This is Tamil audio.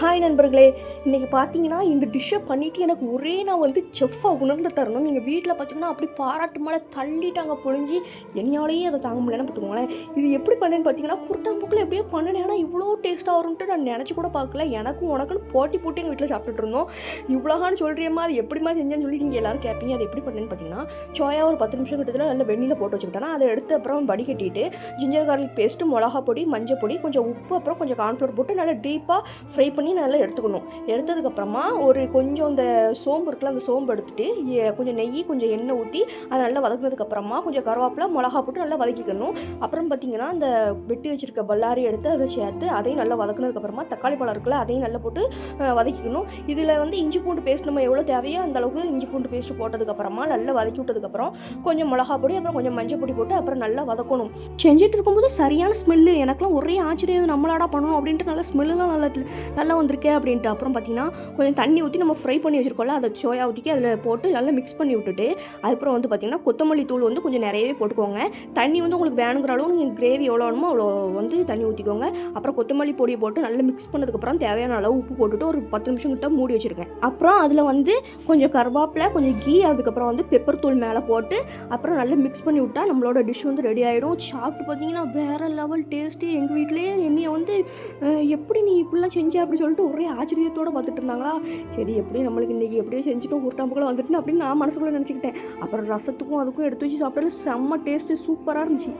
ஹாய் நண்பர்களே. இன்றைக்கி பார்த்தீங்கன்னா இந்த டிஷ்ஷை பண்ணிவிட்டு எனக்கு ஒரே நான் வந்து செஃப்பாக உணர்ந்து தரணும். நீங்கள் வீட்டில் பார்த்தீங்கன்னா அப்படி பாராட்டு மேலே தள்ளிட்டாங்க பொழிஞ்சு என்னையாலேயே அதை தாங்க முடியலன்னு பார்த்துக்கோங்களேன் இது எப்படி பண்ணேன்னு பார்த்தீங்கன்னா குருட்டாம்புக்கில் எப்படியோ பண்ணினேன். ஆனால் இவ்வளோ டேஸ்ட்டாக வரும்ன்ட்டு நான் நினச்சி கூட பார்க்கல எனக்கும் உனக்குன்னு போட்டி போட்டு எங்கள் வீட்டில் சாப்பிட்டுட்டு இருந்தோம். இவ்வளோகான்னு சொல்கிறியம்மா அது எப்படிமா செஞ்சேன்னு சொல்லி நீங்கள் எல்லோரும் கேட்பீங்க அது எப்படி பண்ணேன்னு பார்த்தீங்கன்னா சோயா ஒரு பத்து நிமிஷம் கிட்டத்தில் நல்ல வெண்ணியில் போட்டு வச்சுக்கிட்டேன்னா அதை எடுத்து அப்புறம் வடிகட்டிட்டு ஜிஞ்சர் கார்லிக் பேஸ்ட்டு மிளகா பொடி மஞ்சள் பொடி கொஞ்சம் உப்பு அப்புறம் கொஞ்சம் கார்ன்ஃப்ளவர் போட்டு நல்லா டீப்பாக ஃப்ரை பண்ணி நல்லா எடுத்துக்கணும். எடுத்ததுக்கப்புறமா ஒரு கொஞ்சம் அந்த சோம்பு இருக்குல்ல அந்த சோம்பு எடுத்துகிட்டு கொஞ்சம் நெய் கொஞ்சம் எண்ணெய் ஊற்றி அதை நல்லா வதக்குனதுக்கப்புறமா கொஞ்சம் கருவேப்பிலை மிளகா போட்டு நல்லா வதக்கிக்கணும். அப்புறம் பார்த்தீங்கன்னா அந்த வெட்டி வச்சிருக்க பல்லாரி எடுத்து அதை சேர்த்து அதையும் நல்லா வதக்குனதுக்கப்புறமா தக்காளி பழம் இருக்குல்ல அதையும் நல்லா போட்டு வதக்கிக்கணும். இதில் வந்து இஞ்சி பூண்டு பேஸ்ட் நம்ம எவ்வளோ தேவையோ அந்த அளவுக்கு இஞ்சி பூண்டு பேஸ்ட் போட்டதுக்கப்புறமா நல்லா வதக்கி விட்டதுக்கப்புறம் கொஞ்சம் மிளகா பொடி அப்புறம் கொஞ்சம் மஞ்சள் பொடி போட்டு அப்புறம் நல்லா வதக்கணும். செஞ்சுட்டு இருக்கும்போது சரியான ஸ்மெல்லு எனக்குலாம் ஒரே ஆச்சரியம். நம்மளாடா பண்ணணும் அப்படின்ட்டு நல்லா ஸ்மெல்லாம் நல்லா நல்லா வந்திருக்கே அப்படின்ட்டு. அப்புறம் பார்த்தீங்கன்னா கொஞ்சம் தண்ணி ஊற்றி நம்ம ஃப்ரை பண்ணி வச்சுருக்கோம்ல அதை சோயா ஊற்றிக்கி அதில் போட்டு நல்லா மிக்ஸ் பண்ணி விட்டுட்டு அதுக்கப்புறம் வந்து பார்த்தீங்கன்னா கொத்தமல்லி தூள் வந்து கொஞ்சம் நிறையவே போட்டுக்கோங்க. தண்ணி வந்து உங்களுக்கு வேணுங்கிற அளவு நீங்கள் கிரேவி எவ்வளோ வேணுமோ அவ்வளோ வந்து தண்ணி ஊற்றிக்கோங்க அப்புறம் கொத்தமல்லி பொடியை போட்டு நல்லா மிக்ஸ் பண்ணதுக்கப்புறம் தேவையான அளவு உப்பு போட்டுட்டு ஒரு பத்து நிமிஷம் கிட்ட மூடி வச்சுருக்கேன் அப்புறம் அதில் வந்து கொஞ்சம் கருவேப்பிலை கொஞ்சம் கீ அதுக்கப்புறம் வந்து பெப்பர் தூள் மேலே போட்டு அப்புறம் நல்லா மிக்ஸ் பண்ணி விட்டால் நம்மளோட டிஷ் வந்து ரெடி ஆகிடும் சாப்பிட்டு பார்த்தீங்கன்னா வேறு லெவல் டேஸ்ட்டு எங்கள் வீட்டிலேயே என்னையை வந்து எப்படி நீ இப்படிலாம் செஞ்ச அப்படி அப்படின்னு சொல்லிட்டு ஒரே ஆச்சரியத்தோடு பார்த்துட்டு இருந்தாங்களா? சரி எப்படியும் நம்மளுக்கு இன்றைக்கி எப்படியோ செஞ்சுட்டோம் உருட்டாம்புக்குள்ள வந்துட்டுன்னு அப்படின்னு நான் மனசுக்குள்ளே நினச்சிக்கிட்டேன். அப்புறம் ரசத்துக்கும் அதுக்கும் எடுத்து வச்சு சாப்பிட்டாலும் செம்ம டேஸ்ட்டு சூப்பராக இருந்துச்சு.